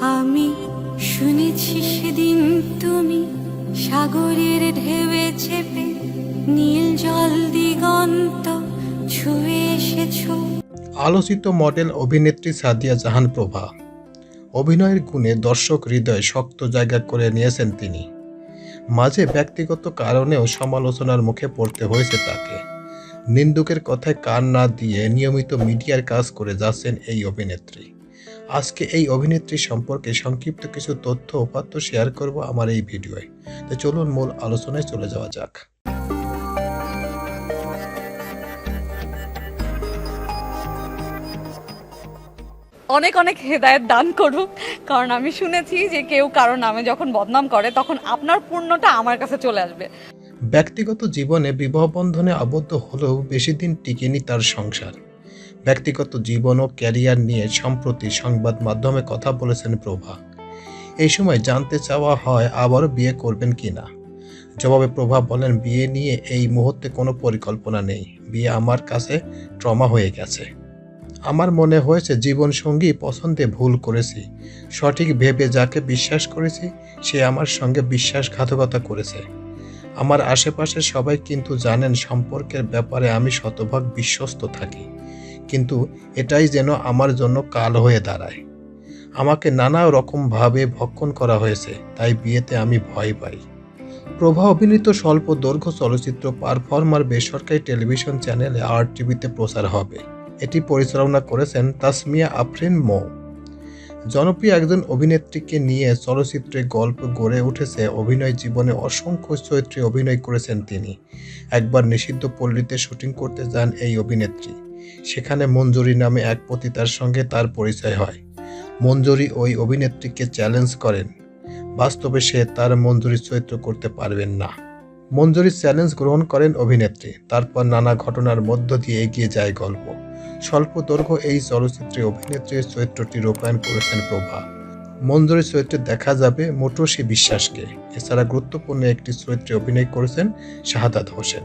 আমি শুনেছি সেদিন তুমি সাগরের ঢেউয়ে চেপে নীল জল দিগন্ত ছুঁয়ে এসেছ। আলোচিত মডেল অভিনেত্রী সাদিয়া জাহান প্রভা অভিনয়ের গুণে দর্শক হৃদয়ে শক্ত জায়গা করে নিয়েছেন তিনি। মাঝে ব্যক্তিগত কারণেও সমালোচনার মুখে পড়তে হয়েছে তাকে। নিন্দুকের কথায় কান না দিয়ে নিয়মিত মিডিয়ার কাজ করে যাচ্ছেন এই অভিনেত্রী। আজকে এই অভিনেত্রী সম্পর্কে সংক্ষিপ্ত কিছু তথ্য উপাত্ত শেয়ার করব আমার এই ভিডিওয়ে। তো চলুন মূল আলোচনায় চলে যাওয়া যাক। অনেক অনেক হেদায়েত দান করুক কারণ আমি শুনেছি যে কেউ কারও নামে যখন বদনাম করে তখন আপনার পূর্ণটা আমার কাছে চলে আসবে। ব্যক্তিগত জীবনে বিবাহ বন্ধনে আবদ্ধ হলেও বেশি দিন টিকেনি তার সংসার। ব্যক্তিগত জীবন ও ক্যারিয়ার নিয়ে সম্প্রতি সংবাদ মাধ্যমে কথা বলেছেন প্রভা। এই সময় জানতে চাওয়া হয় আবারও বিয়ে করবেন কিনা? জবাবে প্রভা বলেন, বিয়ে নিয়ে এই মুহূর্তে কোনো পরিকল্পনা নেই। বিয়ে আমার কাছে ট্রমা হয়ে গেছে। আমার মনে হয়েছে জীবন সঙ্গী পছন্দে ভুল করেছি। সঠিক ভেবে যাকে বিশ্বাস করেছি, সে আমার সঙ্গে বিশ্বাসঘাতকতা করেছে। আমার আশেপাশে সবাই কিন্তু জানেন, সম্পর্কের ব্যাপারে আমি শতভাগ বিশ্বস্ত থাকি। কিন্তু এটাই যেন আমার জন্য কাল হয়ে দাঁড়ায়। আমাকে নানা রকমভাবে ভক্ষণ করা হয়েছে, তাই বিয়েতে আমি ভয় পাই। প্রভা অভিনীত স্বল্প দৈর্ঘ্য চলচ্চিত্র পারফর্মার বেসরকারি টেলিভিশন চ্যানেলে আর টিভিতে প্রচার হবে। এটি পরিচালনা করেছেন তাসমিয়া আফরিন মো। জনপ্রিয় একজন অভিনেত্রীকে নিয়ে চলচ্চিত্রে গল্প গড়ে উঠেছে অভিনয় জীবনে অসংখ্য চরিত্রে অভিনয় করেছেন তিনি। একবার নিষিদ্ধ পল্লীতে শুটিং করতে যান এই অভিনেত্রী। সেখানে মঞ্জুরি নামে এক পতিতার সঙ্গে তার পরিচয় হয়। মঞ্জুরি ওই অভিনেত্রীকে চ্যালেঞ্জ করেন। বাস্তবে সে তার মঞ্জুরি চরিত্র করতে পারবেন না। মঞ্জুরির চ্যালেঞ্জ গ্রহণ করেন অভিনেত্রী। তারপর নানা ঘটনার মধ্য দিয়ে এগিয়ে যায় গল্প। স্বল্প দৈর্ঘ্য এই চলচ্চিত্রে অভিনেত্রীর চরিত্রটি রূপায়ণ করেছেন প্রভা। মঞ্জুরির চরিত্রে দেখা যাবে মোটরসি বিশ্বাসকে। এছাড়া গুরুত্বপূর্ণ একটি চরিত্রে অভিনয় করেছেন শাহাদাত হোসেন।